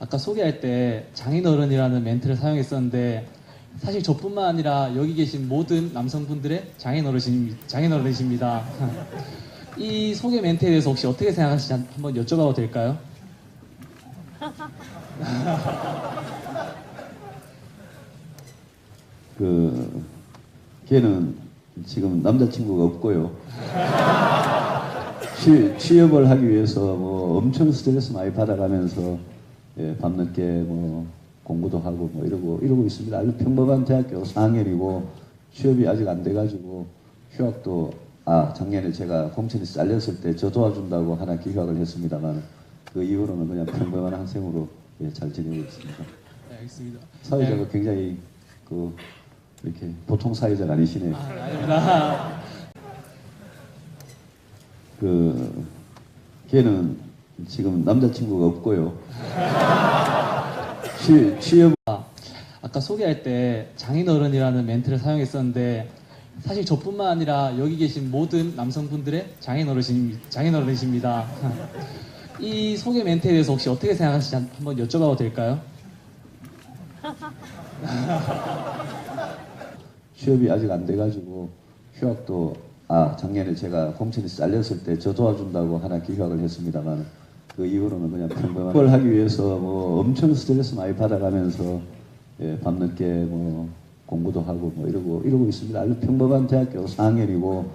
아까 소개할 때 장인어른이라는 멘트를 사용했었는데 사실 저뿐만 아니라 여기 계신 모든 남성분들의 장인어르신 장인어른이십니다. 이 소개 멘트에 대해서 혹시 어떻게 생각하시는지 한번 여쭤봐도 될까요? 그 걔는 지금 남자친구가 없고요. 취, 취업을 하기 위해서 뭐 엄청 스트레스 많이 받아가면서 예, 밤늦게 뭐 공부도 하고 뭐 이러고 이러고 있습니다. 아주 평범한 대학교 4학년이고 취업이 아직 안 돼가지고 휴학도 아 작년에 제가 공천에서 잘렸을 때 저 도와준다고 하나 기각을 했습니다만 그 이후로는 그냥 평범한 학생으로 예, 잘 지내고 있습니다. 네, 알겠습니다. 사회자가 굉장히 그 이렇게 보통 사회자가 아니시네요. 아, 아닙니다. 그 걔는 지금 남자친구가 없고요. 취, 취업 아까 소개할 때 장인어른이라는 멘트를 사용했었는데 사실 저뿐만 아니라 여기 계신 모든 남성분들의 장인어르신 장인어른이십니다. 이 소개 멘트에 대해서 혹시 어떻게 생각하시는지 한번 여쭤봐도 될까요? 취업이 아직 안 돼가지고 휴학도 아 작년에 제가 공천에서 잘렸을 때 저 도와준다고 하나 기각을 했습니다만 그 이후로는 그냥 평범한 걸 하기 위해서 뭐 엄청 스트레스 많이 받아가면서 예, 밤늦게 뭐 공부도 하고 뭐 이러고 이러고 있습니다. 아주 평범한 대학교 4학년이고